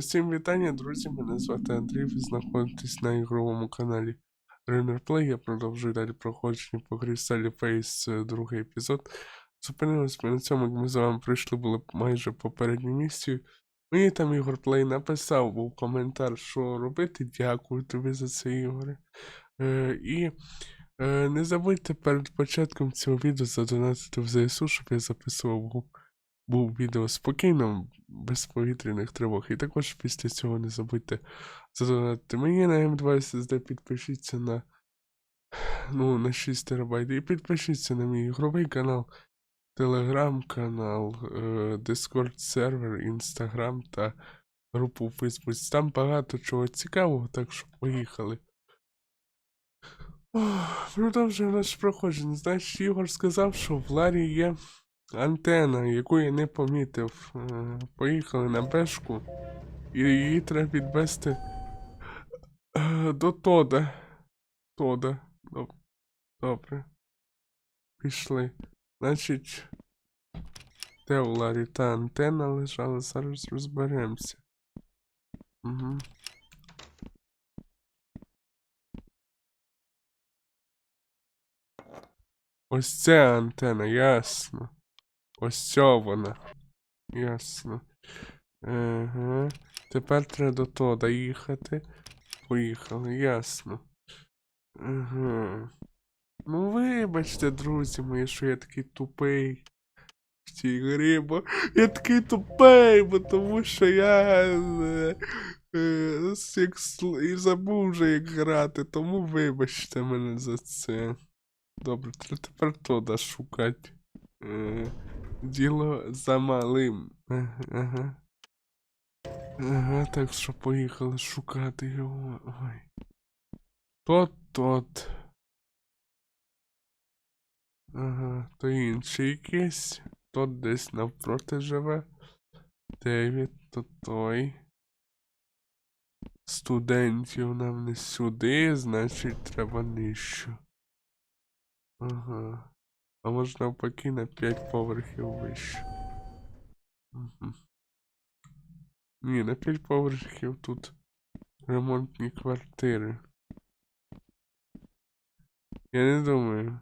Усім вітання, друзі. Мене звати Андрій. Ви знаходитесь на ігровому каналі Runner Play. Я продовжую далі проходження по грі Sally Face, е, другий епізод. Зупинились ми на цьому, як ми з вами прийшли, були майже попередню місію. Мені там Ігор Плей написав був коментар, що робити. Дякую тобі за це, Ігоре. Е, і е, не забудьте перед початком цього відео задонатити в ЗСУ, щоб я записував був, був відео спокійно, без повітряних тривог. І також після цього не забудьте задонатити мені на М2 SSD, підпишіться на, ну, на 6 терабайт і підпишіться на мій ігровий канал, телеграм-канал, е, Discord сервер, Інстаграм та групу у Фейсбуці. Там багато чого цікавого, так що поїхали. Продовжуємо наше проходження. Знаєш, Ігор сказав, що в Ларі є антена, яку я не помітив. Е, Поїхали на бешку. І її треба підвести е, до Тода. Тода. Добре. Пішли. Значить. Де у Ларі та антена лежала, зараз розберемося. Угу. Ось це антена, ясно. Ось ця вона. Ясно. Ага. Тепер треба до того доїхати. Поїхали, ясно. Ага. Ну вибачте, друзі мої, що я такий тупий. В цій грі, бо я такий тупий, бо тому що я е, е, як і забув вже як грати, тому вибачте мене за це. Добре, треба тепер туди шукати. Діло за малим. Ага, Ага. Так що поїхали шукати його. Ой. Тот тот. Ага, то інший якийсь. Тот десь навпроти живе. Девід, то той. Студентів нам не сюди, значить треба нижче. Ага. А може навпаки на 5 поверхів вище. Угу. Ні, на 5 поверхів тут ремонтні квартири. Я не думаю.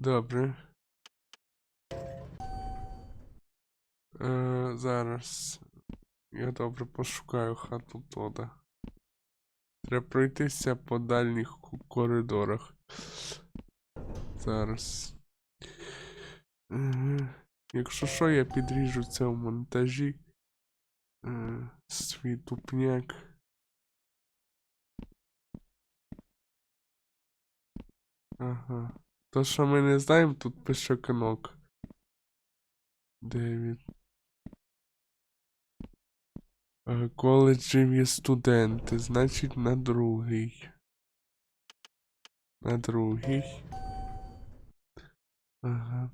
Добре. Е, зараз. Я добре пошукаю хату Тода. Треба пройтися по дальніх коридорах. Зараз. Е, Якщо що, я підріжу це в монтажі. Е, Свій тупняк. Ага. То, що ми не знаємо, тут пише кнок. Девід. Е, Коледжів є студенти, значить на другий. На другий. Ага.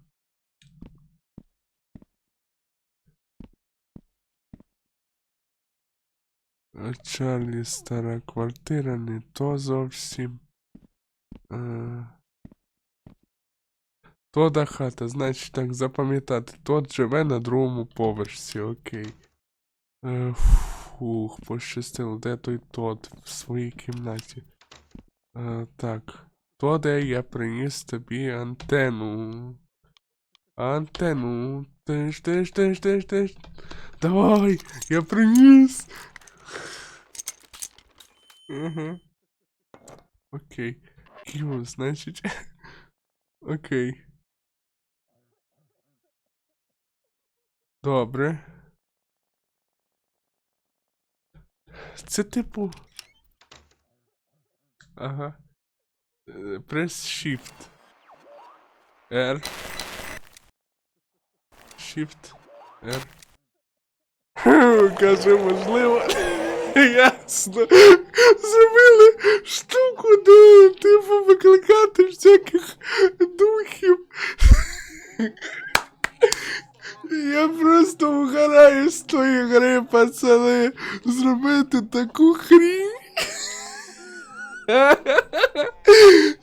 Е, Чарлі стара квартира, не то зовсім. Е, Тода хата, значить так запам'ятати. Тот живе на другому поверсі, окей. Е, Фух, пощастило, де той Тод в своїй кімнаті. Е, так. Тоде, я приніс тобі антенну. Антенну. Тиш, тиш, тиш, тиш, тиш. Давай, я приніс. Окей. Кіо, значить. Окей. Добре. Це типу. Ага. Е, Прес Shift. R. Shift. R. Каже, можливо. Ясно. Зробили штуку, де типу викликати всяких духів. Я просто вгораю з тої гри, пацани, зробити таку хрінь.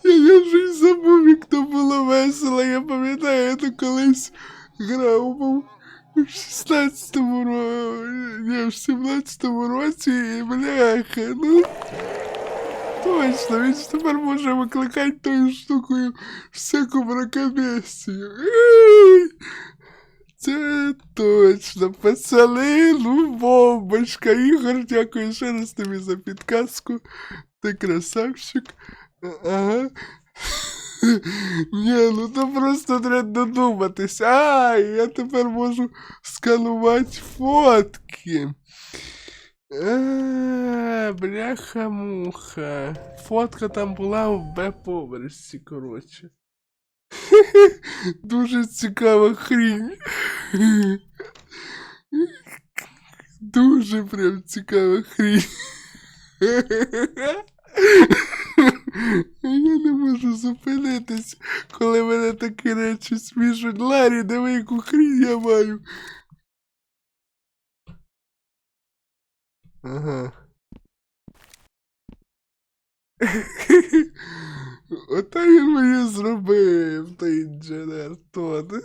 Я й забув, як то було весело. Я пам'ятаю, я то колись грав був. В 16-му році, ні, в 17-му році, бляха, ну. Точно, він тепер може викликати тою штукою всяку мракобесію. Це точно, пацани, ну бомбочка. Ігор, дякую ще раз тобі за підказку. Ти красавчик. Ага. Ні, ну то просто треба додуматись. А, я тепер можу сканувати фотки. А, бляха-муха. Фотка там була в Б-поверсі, коротше. Дуже цікава хрінь. Дуже прям цікава хрінь. Я не можу зупинитись, коли мене такі речі смішуть. Ларі, диви, яку хрінь я маю. Ага. Ота він мені зробив, той інженер тот.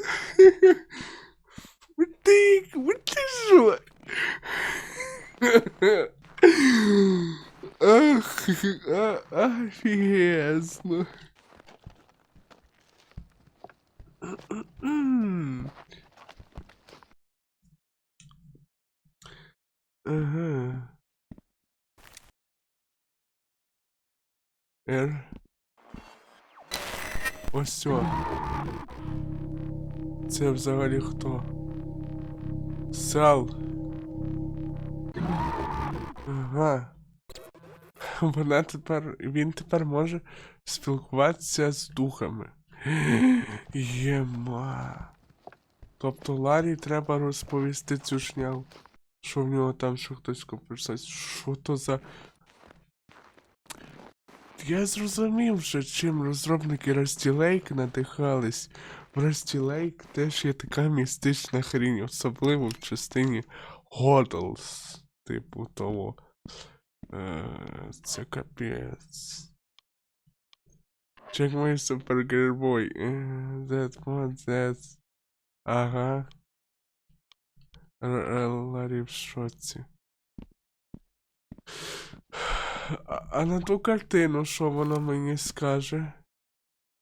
Ти, ти що? Ах, а, офігезно. М. Ага. Р. Ось цьо. Це взагалі хто? Сал. Ага. Вона тепер. Він тепер може спілкуватися з духами. Єма. Тобто Ларі треба розповісти цю шнягу. Що в нього там ще хтось компенсація. Що то за. Я зрозумів вже, чим розробники Rusty Lake надихались. В Rusty Lake теж є така містична хрінь, особливо в частині Hodls. Типу того. Це капець. Check my super girl boy. That one, that's... Ага. Ларі в шоці. А на ту картину, що вона мені скаже?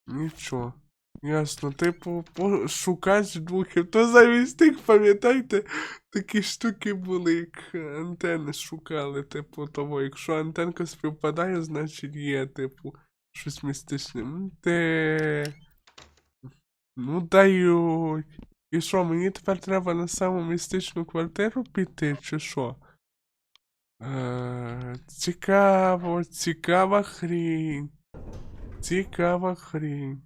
Нічого. Ясно, типу, пошукач духів. То замість тих, пам'ятаєте, такі штуки були, як антени шукали, типу, того. Якщо антенка співпадає, значить є, типу, щось містичне. Те. Ну дають. І що, мені тепер треба на саму містичну квартиру піти, чи що? Е, цікаво, цікава хрінь. Цікава хрінь.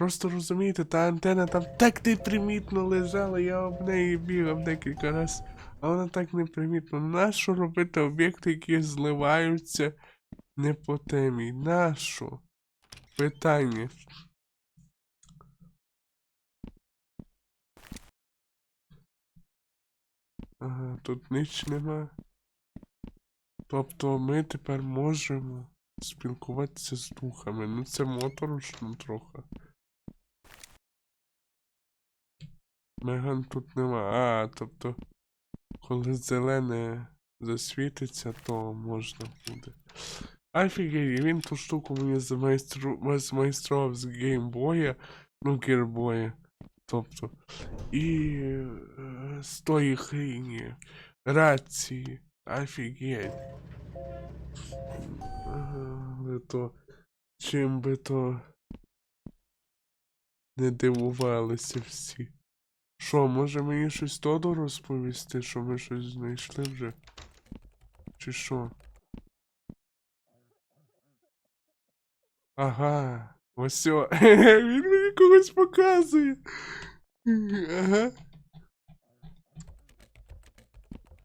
Просто розумієте, та антена там так непримітно лежала, я об неї бігав декілька разів, а вона так непримітно. Нащо робити об'єкти, які зливаються не по темі? Нащо? Питання. Ага, тут ніч нема. Тобто ми тепер можемо спілкуватися з духами. Ну це моторошно трохи. Меган тут нема. А, тобто, коли зелене засвітиться, то можна буде. Офігеть, він ту штуку мені змайстрував з геймбоя, ну гейрбоя. Тобто. І е, з тої хріні. Рації. Офігеть. Ага, то. Чим би то не дивувалися всі. Що, може мені щось Тодо розповісти, що ми щось знайшли вже? Чи що? Ага, ось о. Він мені когось показує. Ага.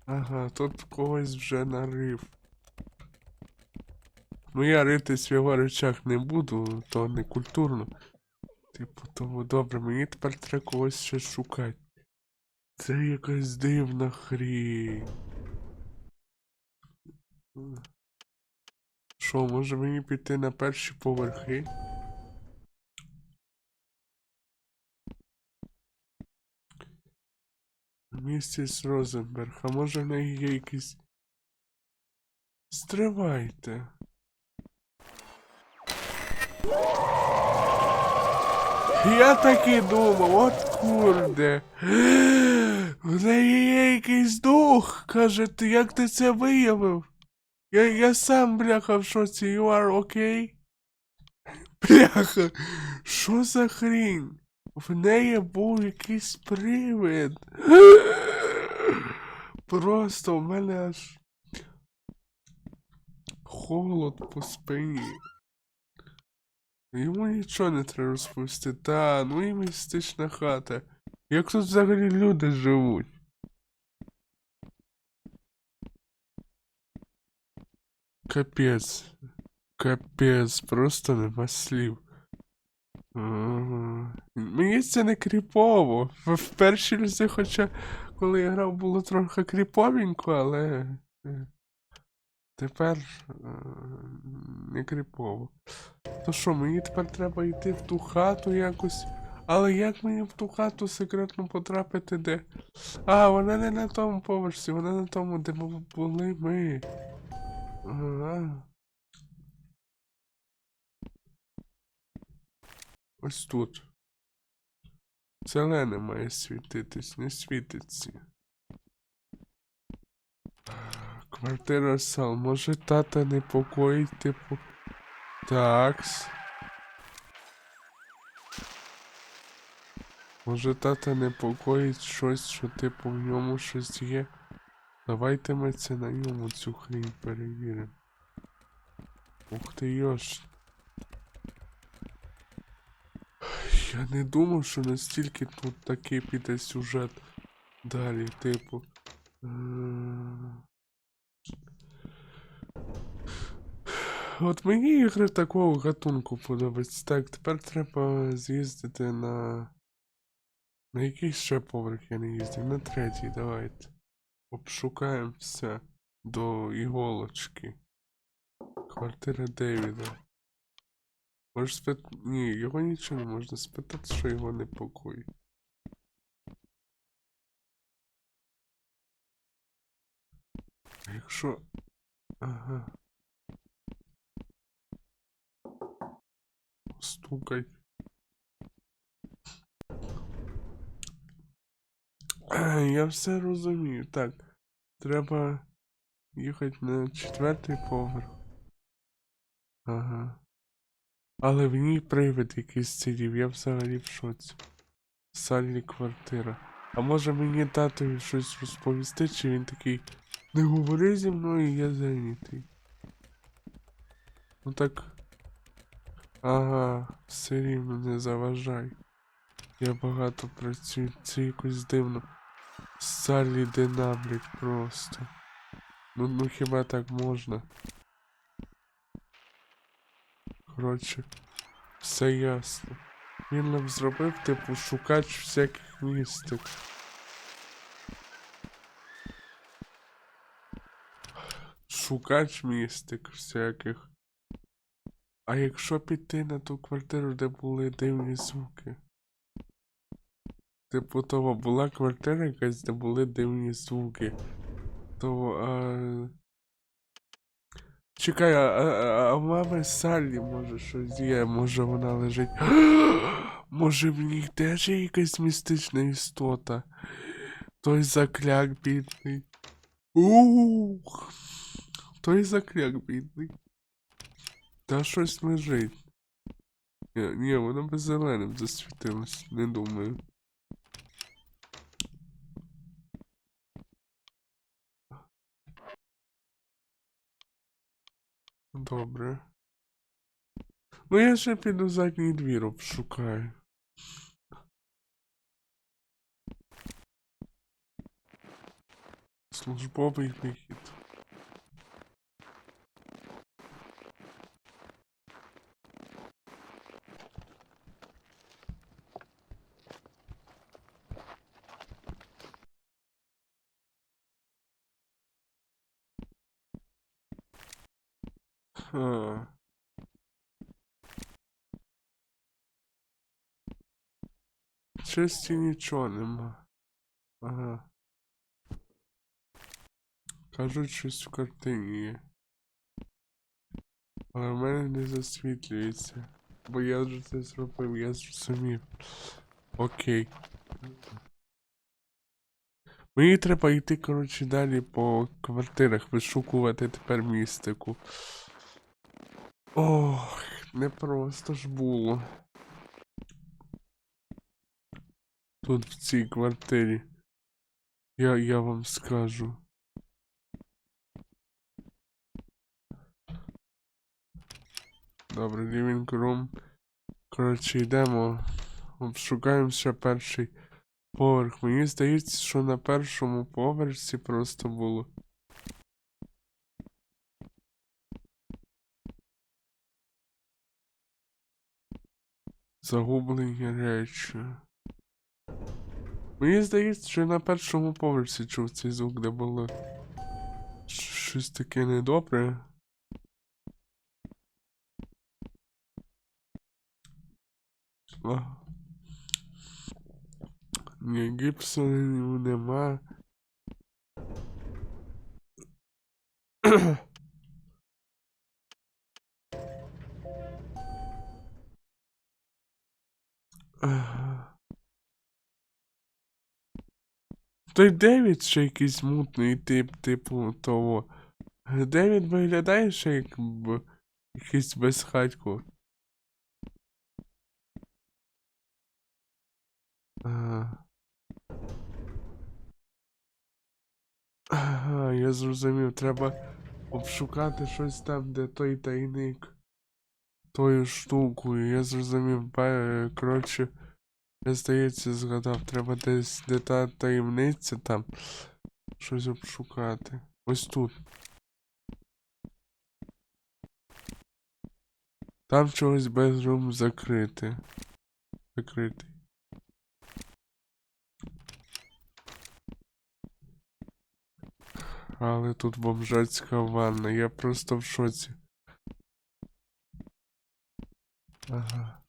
Ага, тут когось вже нарив. Ну я ритись в його речах не буду, то не культурно. Типу, тому добре, мені тепер треба когось ще шукати. Це якась дивна хрінь. Що, може мені піти на перші поверхи? Місіс Розенберг, а може в неї є якісь. Стривайте. Я так і думав, от курде. В неї є якийсь дух. Каже, ти як ти це виявив? Я, я сам, бляха, в шоці, you are okay? Бляха, що за хрінь? В неї був якийсь привид. Просто в мене аж холод по спині. Йому нічого не треба розповісти. Та, ну і містична хата. Як тут взагалі люди живуть? Капець. Капець, просто нема слів. Ага. Мені це не кріпово. В, першій лізі, хоча коли я грав, було трохи кріповенько, але. Тепер е, не кріпово. То що, мені тепер треба йти в ту хату якось. Але як мені в ту хату секретно потрапити, де. А, вона не на тому поверсі, вона на тому, де бу- були ми. Ага. Ось тут. Зелене має світитись, не світиться. Квартира сал. Може тата непокоїть, типу. Такс. Може тата непокоїть щось, що типу в ньому щось є. Давайте ми це на ньому цю хрінь перевіримо. Ух ти йош. Я не думав, що настільки тут такий піде сюжет далі, типу. От мені ігри такого гатунку подобаються. Так, тепер треба з'їздити на. На який ще поверх я не їздив? На третій, давайте. Обшукаємо все до іголочки. Квартира Девіда. Можеш спитати. Ні, його нічого не можна спитати, що його непокоїть. Якщо. Ага. Стукай. Я все розумію. Так. Треба їхати на четвертий поверх. Ага. Але в ній привид якийсь сидів, я взагалі в шоці. Сальні квартира. А може мені татові щось розповісти, чи він такий. Не говори зі мною, я зайнятий. Ну так. Ага, все рівно не заважай. Я багато працюю, це якось дивно. Салі динамлять просто. Ну, ну хіба так можна? Коротше, все ясно. Він нам зробив, типу, шукач всяких містик. Шукач містик всяких. А якщо піти на ту квартиру, де були дивні звуки? Типу того була квартира якась, де були дивні звуки. То, а... Чекай, а, а, а мами Саллі може щось є, може вона лежить. може в них теж є якась містична істота. Той закляк бідний. Ух. Той закляк бідний. Та щось лежить. Ні, ні, воно без зеленим засвітилось, не думаю. Добре. Ну я ще піду задній двір обшукаю. Службовий вихід. Ха. Честі нічого нема. Ага. Кажуть, щось в картині є. Але в мене не засвітлюється. Бо я вже це зробив, я зрозумів. Окей. Мені треба йти, коротше, далі по квартирах, вишукувати тепер містику. Ох, не просто ж було. Тут в цій квартирі. Я, я вам скажу. Добре, living room. Коротше, йдемо. Обшукаємо ще перший поверх. Мені здається, що на першому поверсі просто було. Загублені речі. Мені здається, що на першому поверсі чув цей звук, де було щось таке недобре. А. Ні, гіпсонів нема. Той Девід ще якийсь мутний тип, типу того. Девід виглядає ще як б... якийсь безхатько. Ага. Ага, я зрозумів, треба обшукати щось там, де той тайник. Тою штукою, я зрозумів, ба- коротше, я здається, згадав, треба десь, де та таємниця там, щось обшукати. Ось тут. Там чогось безрум закрите. Закритий. Але тут бомжацька ванна, я просто в шоці. Ага.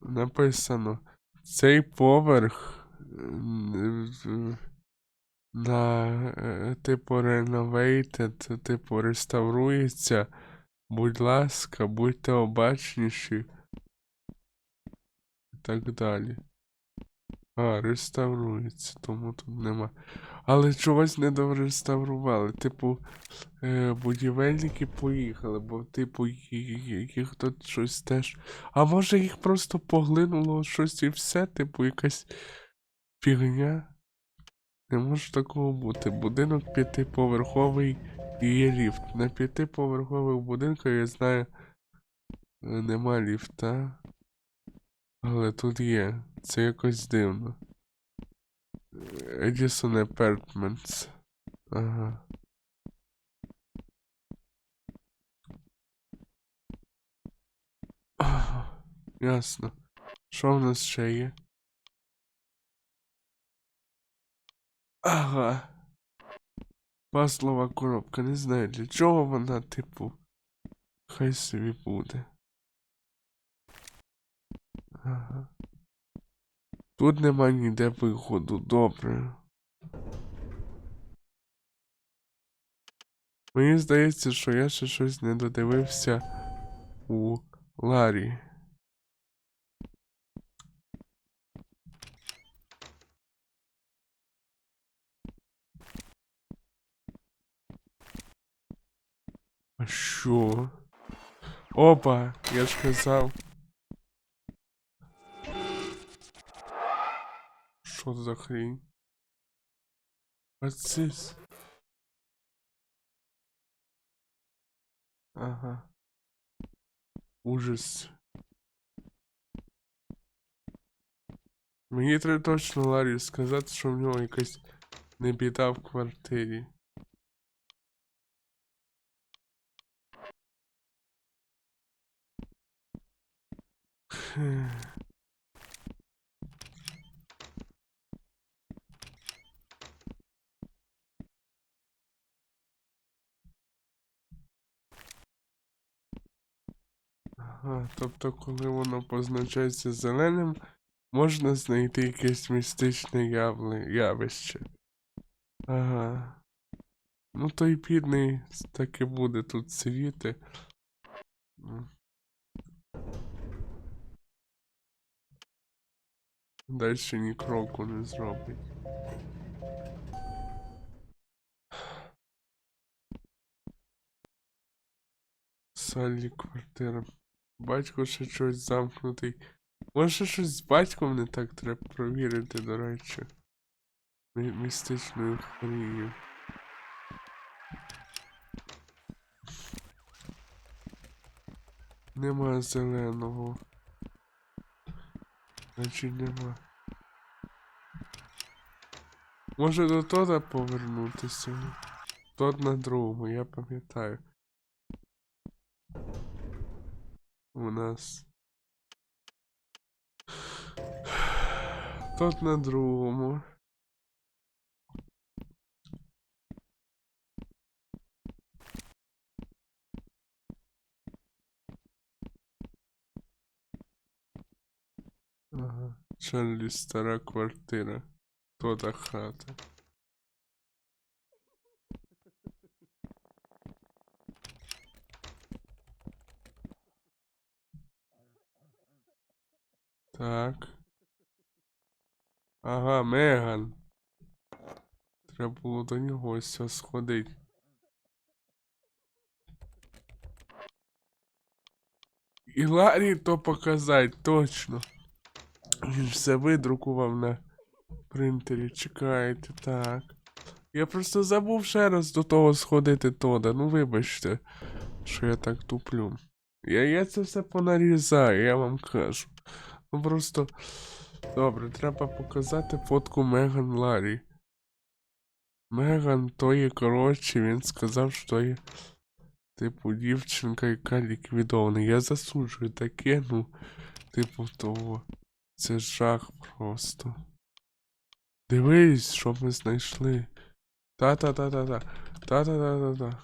Написано. Цей поверх на е, типу renovated, типу реставрується. Будь ласка, будьте обачніші. І так далі. А, реставрується, тому тут нема. Але чогось не дореставрували. Типу, е, будівельники поїхали, бо, типу, їх тут щось теж. А може їх просто поглинуло щось і все, типу, якась фігня. Не може такого бути. Будинок п'ятиповерховий і є ліфт. На п'ятиповерхових будинках, я знаю, е, нема ліфта. Але тут є. Це якось дивно. Edison Apartments. Ага. Ясно. Що в нас ще є? Ага. Паслова коробка, не знаю для чого вона, типу. Хай собі буде. Ага. Тут нема ніде виходу, добре. Мені здається, що я ще щось не додивився у Ларі. А що? Опа, я ж казав. Що за хрінь? Ацис. Ага. Ужас. Мені треба точно Ларі сказати, що в нього якась не біда в квартирі. Хе. Ага, тобто, коли воно позначається зеленим, можна знайти якесь містичне явище. Ага. Ну, той бідний так і буде тут сидіти. Дальше ні кроку не зробить. Салі квартира. Батько ще щось замкнутий. Може щось з батьком не так треба провірити, до речі. Мі- Містичною хворією. Нема зеленого. Значить нема. Може до Тода повернутися? Тот на другому, я пам'ятаю. У нас. Тот на другому. Ага. Чарлі стара квартира. Тода хата. Так. Ага, Меган. Треба було до нього ось сходить. І Ларі то показать, точно. Він все видрукував на принтері. Чекайте, так. Я просто забув ще раз до того сходити Тода. Ну вибачте, що я так туплю. Я, я це все понарізаю, я вам кажу. Просто. Добре, треба показати фотку Меган Ларі. Меган то є, коротше, він сказав, що є. Типу, дівчинка, яка ліквідована. Я засуджую таке, ну. Типу, того. Це жах просто. Дивись, що ми знайшли. Та-та-та-та-та. Та-та-та-та-та.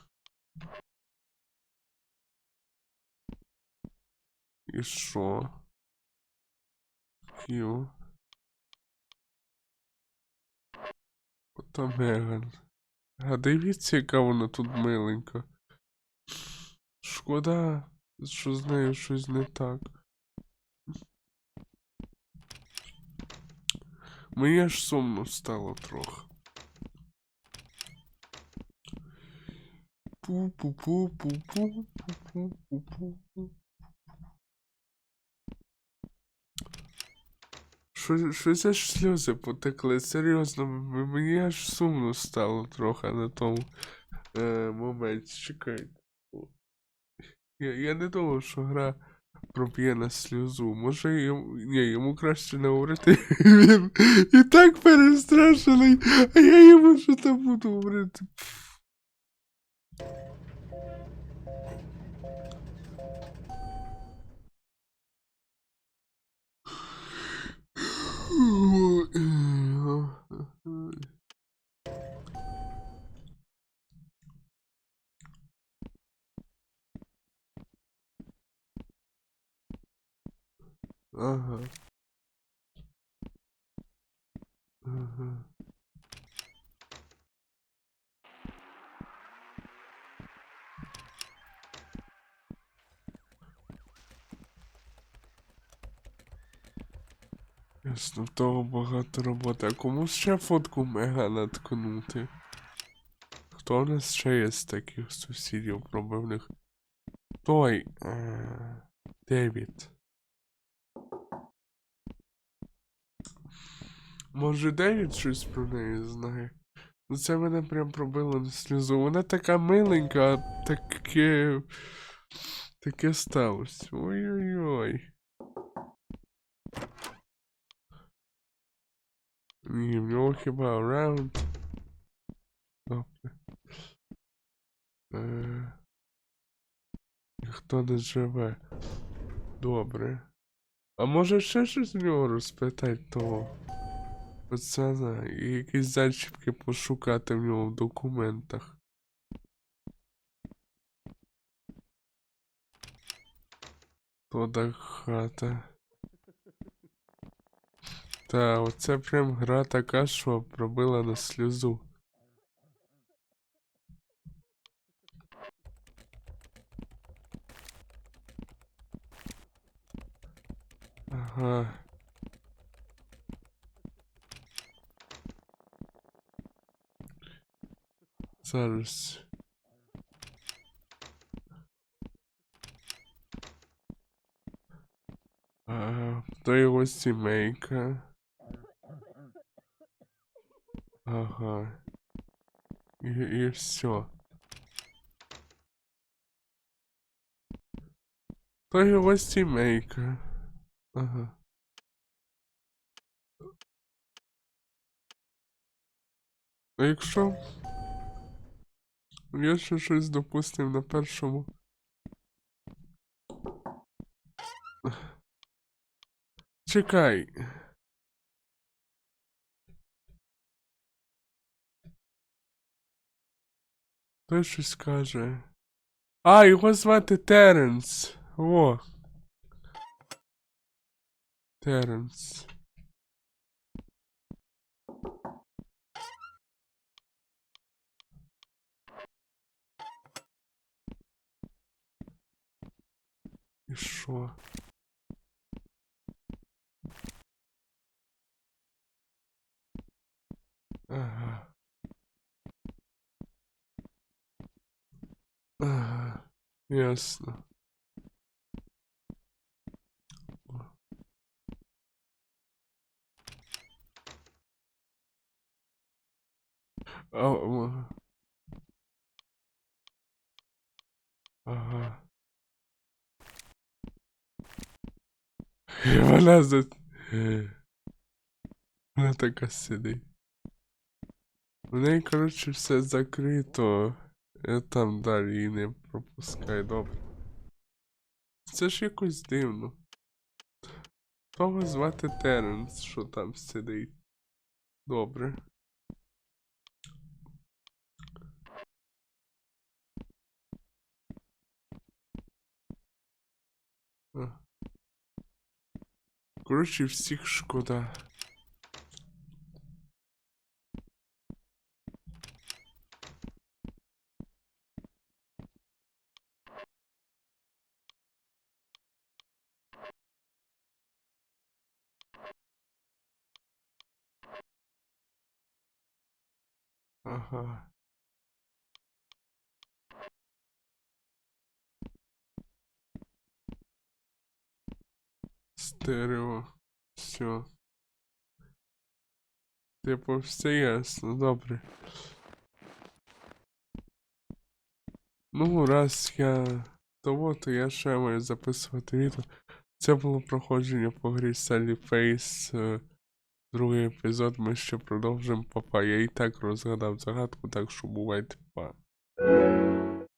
І що? Кью. Ото Меган. А дивіться, яка вона тут миленька. Шкода, що з нею щось не так. Мені аж сумно стало трохи. Пу-пу-пу-пу-пу-пу-пу-пу-пу. Що, щось аж сльози потекли, серйозно, мені аж сумно стало трохи на тому е, моменті. Чекайте. Я, я не думав, що гра проб'є на сльозу. Може йому. Ні, йому краще не говорити. Він і так перестрашений, а я йому що там буду говорити. Ага. Ага. Ясно, в того багато роботи. А кому ще фотку мега наткнути? Хто в нас ще є з таких сусідів пробивних? Той. е, Девід. Може Девід щось про неї знає? Ну це мене прям пробило на сльозу. Вона така миленька, таке. Таке сталося. Ой-ой-ой. Ні, в нього хіба раунд. Добре. Е... Ніхто не живе. Добре. А може ще щось в нього розпитати того? Пацана, і якісь зачіпки пошукати в нього в документах. Тода хата. Та, оце прям гра така, що пробила на сльозу. Ага. Зараз. А, то його сімейка. Ага. І, і все. То його сімейка. Ага. А якщо я ще щось допустив на першому. Чекай. Той щось каже. А, його звати Теренс. О. Теренс. І що? Ага. Ага. Ясно. А, о. Ага. вона за... Вона така сидить. У неї, коротше, все закрито. Я там далі її не пропускаю, добре. Це ж якось дивно. Того звати Теренс, що там сидить. Добре. Коротше, всіх шкода. Ага. Стерео. Все. Типу, все ясно, добре. Ну, раз я того, то я ще маю записувати відео. Це було проходження по грі Sally Face. е, Другий епізод ми ще продовжимо, папа. Я і так розгадав загадку, так що бувайте, па.